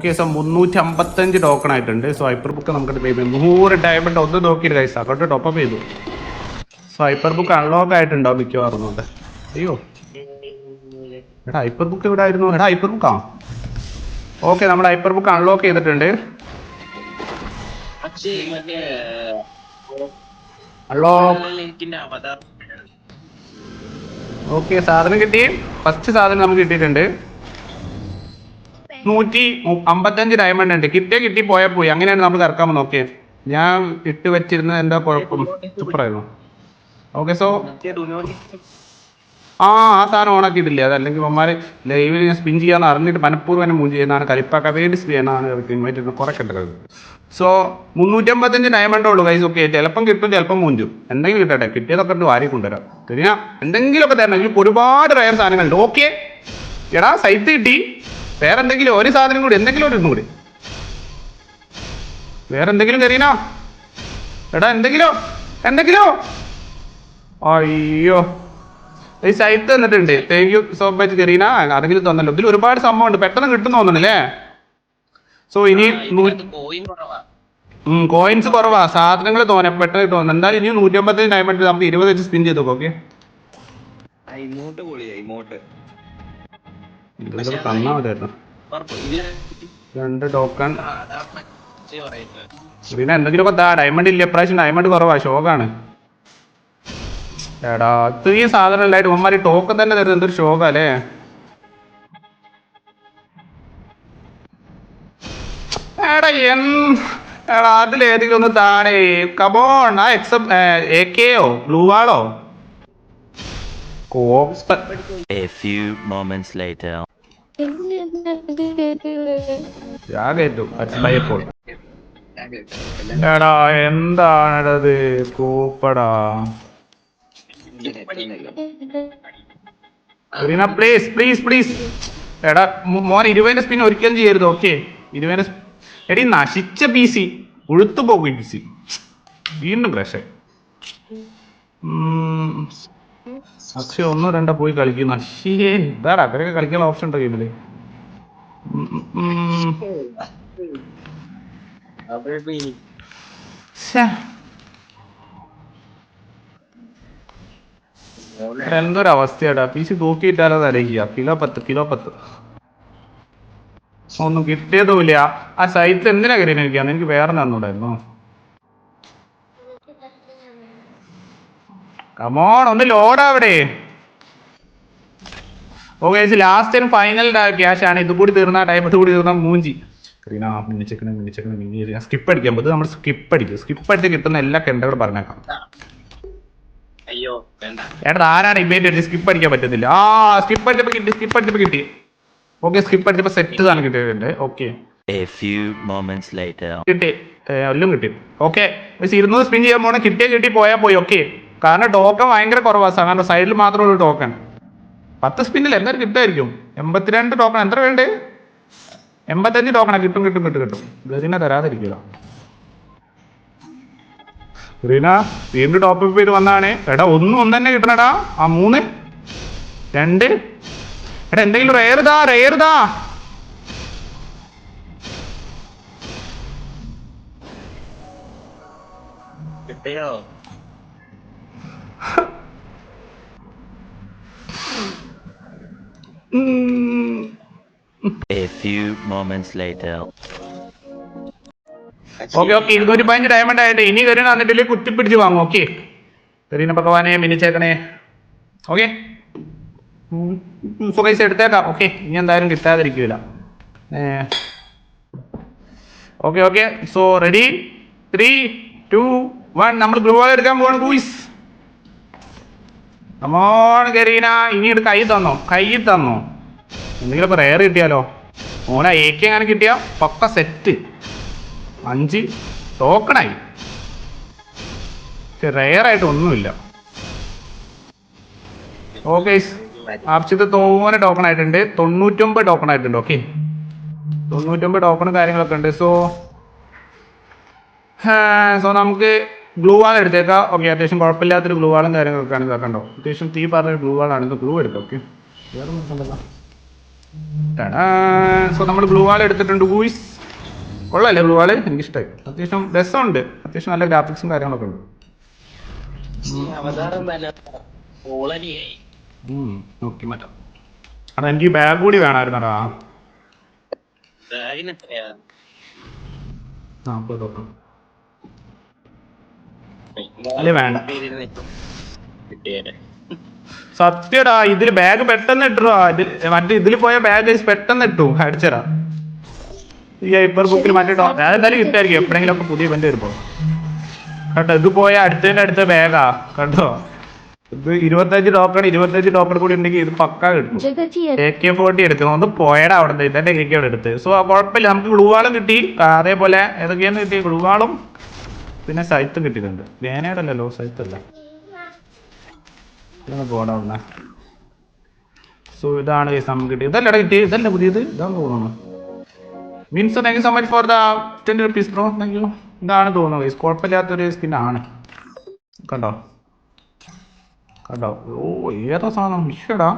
Okay so മുന്നൂറ്റി അമ്പത്തഞ്ച് token ആയിട്ടുണ്ട്. സോ ഹൈപ്പർ ബുക്ക് നമുക്ക് പേ ചെയ്യാം. നൂറ് ഡയമണ്ട് ഒന്ന് നോക്കിയിട്ട് കൈസ് അക്കൗണ്ട് ടോപ്പ് ചെയ്തു. സോ ഹൈപ്പർ ബുക്ക് അൺലോക്ക് ആയിട്ടുണ്ടോ മിക്കവാറും കൊണ്ട് അയ്യോ. എടാ ഹൈപ്പർ ബുക്ക് എവിടെ ആയിരുന്നു? എടാ ഹൈപ്പർ ബുക്കാ ഓക്കെ നമ്മുടെ ഹൈപ്പർ ബുക്ക് അൺലോക്ക് ചെയ്തിട്ടുണ്ട്. അൺലോക്ക് ഓക്കെ സാധനം കിട്ടി. ഫസ്റ്റ് സാധനം നമുക്ക് കിട്ടിയിട്ടുണ്ട്. നൂറ്റി അമ്പത്തഞ്ച് ഡയമണ്ട് ഉണ്ട്. കിട്ടിയ കിട്ടി പോയാൽ പോയി. അങ്ങനെയാണ് നമ്മൾ ഇറക്കാൻ നോക്കിയത് ഞാൻ ഇട്ട് വെച്ചിരുന്നത് എന്താ കുഴപ്പം? സൂപ്പറായിരുന്നു. ഓക്കെ സോ ആ ആ സാധനം ഓണാക്കിയിട്ടില്ല അതല്ലെങ്കിൽ അമ്മമാര് ലൈവിൽ ഞാൻ സ്പിൻ ചെയ്യാന്ന് അറിഞ്ഞിട്ട് മനഃപൂർവം എന്നെ മൂവ് ചെയ്യുന്നതാണ് കരിപ്പാക്കാൻ വേണ്ടി ചെയ്യുന്നതാണ് അവർക്ക് ഇൻവൈറ്റ് കിട്ടുന്നത് സോ മുന്നൂറ്റമ്പത്തഞ്ച് ഡയമണ്ടേ ഉള്ളൂ കൈസ് ഓക്കെ ചിലപ്പം കിട്ടും ചിലപ്പം മൂഞ്ചും. എന്തെങ്കിലും കിട്ടട്ടെ. കിട്ടിയതൊക്കെ ഉണ്ട് വാരി കൊണ്ടുവരാം. ശരിയാ? എന്തെങ്കിലുമൊക്കെ തരണം. ഇതിൽ ഒരുപാട് റയർ സാധനങ്ങളുണ്ട്. ഓക്കെ. എടാ സൈറ്റ് കിട്ടി. വേറെ എന്തെങ്കിലും ഒരു സാധനം കൂടി എന്തെങ്കിലും ഒരു കൂടി. വേറെ എന്തെങ്കിലും കരീനാ? എടാ എന്തെങ്കിലും? എന്തെങ്കിലും? അയ്യോ. ഈ സൈറ്റ് തന്നിട്ടുണ്ട്. Thank you so much Kareena. അതെങ്കിലും തന്നല്ലോ. ഇതിൽ ഒരുപാട് സംഭവം ഉണ്ട് പെട്ടെന്ന് കിട്ടും തോന്നണല്ലേ? സോ ഇനി കോയിൻസ് കുറവാ. സാധനങ്ങൾ തോന്നെ പെട്ടെന്ന് തോന്നുന്നു എന്തായാലും ഇനി നൂറ്റമ്പത്തഞ്ച് ഡയമണ്ട് നമുക്ക് ഇരുപത് വെച്ച് സ്പിൻ ചെയ്തു ഓക്കെ തന്നാ മതിയായിരുന്നു. രണ്ട് ടോക്കൺ. എന്തെങ്കിലുമൊക്കെ താ ഡയമണ്ട് ഇല്ല ഇപ്രാവശ്യം ഡയമണ്ട് കുറവാ ഷോക്കാണ് എടാ ഇത്രയും സാധനം ഉണ്ടായിട്ട് ഉമ്മാരി ടോക്കൺ തന്നെ തരുന്നത് എന്തൊരു ഷോക്കാ അല്ലേ? എടാ എൻ എടാ അതിലേതെങ്കിലും ഒന്ന് താഴെ കബോൺ ആ എക്സം എ കെയോ ബ്ലൂ വാളോ കോപ്പ് A few moments later. ഞാൻ എടാ എന്താണത് കൂപ്പടാ പ്ലീസ് പ്ലീസ് പ്ലീസ് എടാ മോൻ ഇരുപതിന്റെ സ്പിൻ ഒരിക്കലും ചെയ്യരുത് ഓക്കെ ഇരുപതിന്റെ എടി നശിച്ച പി സി ഉഴുത്തു പോകും പി സി വീണ്ടും ക്രഷ് അക്ഷയ ഒന്നോ രണ്ടോ പോയി കളിക്കുന്നു അശ്ശേ ഇതാടാ അവരൊക്കെ കളിക്കാനുള്ള ഓപ്ഷൻ ഉണ്ടോ ഗെയിമിൽ? എന്തൊരു അവസ്ഥയാടാ ഉം. ശ്ശേ. എന്തൊരവസ്ഥയാടാ. പി സി തൂക്കിയിട്ടാലോ തരയ്ക്കുക കിലോ പത്ത് കിലോ പത്ത്. ഒന്നും കിട്ടിയതുമില്ല. ആ സൈറ്റ് എന്തിനാ കയറിയിരിക്കുകയാണ് എനിക്ക് വേറെ തന്നൂടായിരുന്നോ കമോൺ ഒന്ന് ലോഡ് അവിടെ okay last and final cash ആണ്. ഇത് കൂടി തീർന്ന ടൈം ഇത് കൂടി തീർന്ന മൂഞ്ചി. റീന മിന്നിച്ചക്കണ് മിന്നിച്ചക്കണ് മിന്നി സ്കിപ്പ് അടിക്കാൻ പറ്റും നമ്മൾ സ്കിപ്പ് അടിക്കും. സ്കിപ്പ് അടിച്ച് കിട്ടുന്ന എല്ലാ കെണ്ടകളും പറഞ്ഞേക്കാം. അയ്യോ വേണ്ട. ഏട്ടാ ആരാണ് ഇമേറ്റ് അടിച്ച് സ്കിപ്പ് അടിക്കാൻ പറ്റുന്നില്ല. ആ സ്കിപ്പ് അടിച്ചപ്പോ കിട്ടി സ്കിപ്പ് അടിച്ചപ്പോ കിട്ടി. ഓക്കെ സ്കിപ്പ് അടിച്ചപ്പോ സെറ്റ് സാധനം കിട്ടിയിട്ടുണ്ട്. Okay A few moments later. കിട്ടി. എല്ലാം കിട്ടി. ഓക്കെ ഇരുന്നൂറ് സ്പിൻ ചെയ്യാൻ പോണേ. കിട്ടിയ കിട്ടി പോയാൽ പോയി. ഓക്കെ കാരണം ടോക്കൺ ഭയങ്കര കുറവാണ് കാരണം സൈഡിൽ മാത്രമേ ഉള്ളൂ ടോക്കൺ. പത്ത് സ്പിന്നിൽ എന്തായാലും കിട്ടുമായിരിക്കും? എൺപത്തിരണ്ട് ടോക്കൺ. എത്ര വേണ്ടേ? എൺപത്തഞ്ച് ടോക്കണാ. കിട്ടും കിട്ടും കിട്ടും കിട്ടും. ഗതിനെ തരാതിരിക്കുക റീന വീണ്ടും ടോപ്പ് അപ്പ് ചെയ്ത് വന്നാണ് എടാ ഒന്നും ഒന്ന് തന്നെ കിട്ടണടാ. ആ മൂന്ന്. രണ്ട്. എടാ എന്തെങ്കിലും റെയർതാ റെയർതാ കിട്ടിയോ? A few moments later. Okay okay ഇരുന്നൂറ്റി പതിനഞ്ച് ഡയമണ്ട് ആയിട്ട് ഇനി കരീന വന്നിട്ടില്ലേ കുത്തിപ്പിടിച്ച് വാങ്ങും ഓക്കെ കരീന ഭഗവാനെ മിനിച്ചേക്കണേ ഓക്കെ സുഖൈസ് എടുത്തേക്കാം ഓക്കെ ഇനി എന്തായാലും കിട്ടാതിരിക്കൂല. Okay okay so ready three two one നമ്മൾ ഗ്രൂപ്പ് എടുക്കാൻ പോകണം ഗൂയിസ് അമോൺ കരീന. ഇനി എടുത്ത് കൈ തന്നോ. കൈ തന്നോ. എന്തെങ്കിലുമൊക്കെ റെയർ കിട്ടിയാലോ? ഓനെ ഏക്ക് എങ്ങനെ കിട്ടിയ? പക്ക സെറ്റ് അഞ്ച്. ടോക്കണായി ആയിട്ട് ഒന്നുമില്ല. ഓക്കെ ആർച്ചിത്ത് തോനെ ടോക്കൺ ആയിട്ടുണ്ട്. തൊണ്ണൂറ്റൊമ്പത് ടോക്കൺ ആയിട്ടുണ്ട് ഓക്കെ തൊണ്ണൂറ്റൊമ്പത് ടോക്കണും കാര്യങ്ങളൊക്കെ ഉണ്ട്. സോ സോ നമുക്ക് ഗ്ലൂ വാൾ എടുത്തേക്കാം. ഓക്കെ അത്യാവശ്യം കുഴപ്പമില്ലാത്തൊരു ഗ്ലൂ വാളും കാര്യങ്ങളൊക്കെ ആണ് ഇതാക്കണ്ടോ അത്യാവശ്യം തീ പറഞ്ഞ ഗ്ലൂ വാളാണ് ഇത് ഗ്ലൂ എടുക്കാം ഓക്കെ സോ നമ്മൾ ഗ്ലൂ വാൾ എടുത്തിട്ടുണ്ട്. ഗൂയിസ് കൊള്ളാല്ലേ ബ്ലൂ വാൾ എനിക്കിഷ്ടമായി അത്യാവശ്യം രസമുണ്ട്. അത്യാവശ്യം നല്ല ഗ്രാഫിക്സും കാര്യങ്ങളൊക്കെ ഉണ്ട്. നോക്കി മാറ്റാം. അത് എനിക്ക് ബാഗ് കൂടി വേണമായിരുന്നടാ നാൽപ്പത് സത്യടാ ഇതിൽ ബാഗ് പെട്ടെന്ന് ഇട്ടോ മറ്റേ ഇതിൽ പോയ ബാഗ് പെട്ടെന്ന് ഇട്ടു. അടിച്ചരാ ഈ ഹൈപ്പർ ബുക്കിൽ മറ്റേ അതെന്തായാലും കിട്ടായിരിക്കും എപ്പോഴെങ്കിലും ഒക്കെ പുതിയ ഇവന്റ് വരുമ്പോ. കേട്ടോ ഇത് പോയ അടുത്തതിന്റെ അടുത്ത ബാഗാ കണ്ടോ ഇത് ഇരുപത്തഞ്ച് ടോക്കൺ ഇരുപത്തഞ്ച് ടോക്കൺ കൂടി ഉണ്ടെങ്കിൽ ഇത് പക്ക കിട്ടും. എ കെ ഫോർട്ടി എടുക്കുന്നു ഒന്ന് പോയടാ അവിടെ ഇതന്നെ എ കെ എടുത്ത്. സോ കുഴപ്പമില്ല. നമുക്ക് ഗ്ലൂവാളും കിട്ടി. അതേപോലെ ഏതൊക്കെയാണ് കിട്ടി? ഗ്ലൂവാളും പിന്നെ സൈത്തും കിട്ടിയിട്ടുണ്ട്. വേനയാടല്ലോ അല്ലല്ലോ സൈത്തല്ല ഇതൊന്ന് പോടാ സോ ഇതാണ് നമുക്ക് കിട്ടിയത്. ഇതല്ലേ കിട്ടി ഇതല്ല പുതിയത്? ഇതാണ് തോന്നുന്നു. Means thank you so much for the ten rupees bro thank you ഇതാണ് തോന്നുന്നത് guys. കുഴപ്പമില്ലാത്തൊരു ആണ്. കണ്ടോ? കണ്ടോ? ഓ ഏതാ സാധനം? ഇഷ്ടടാ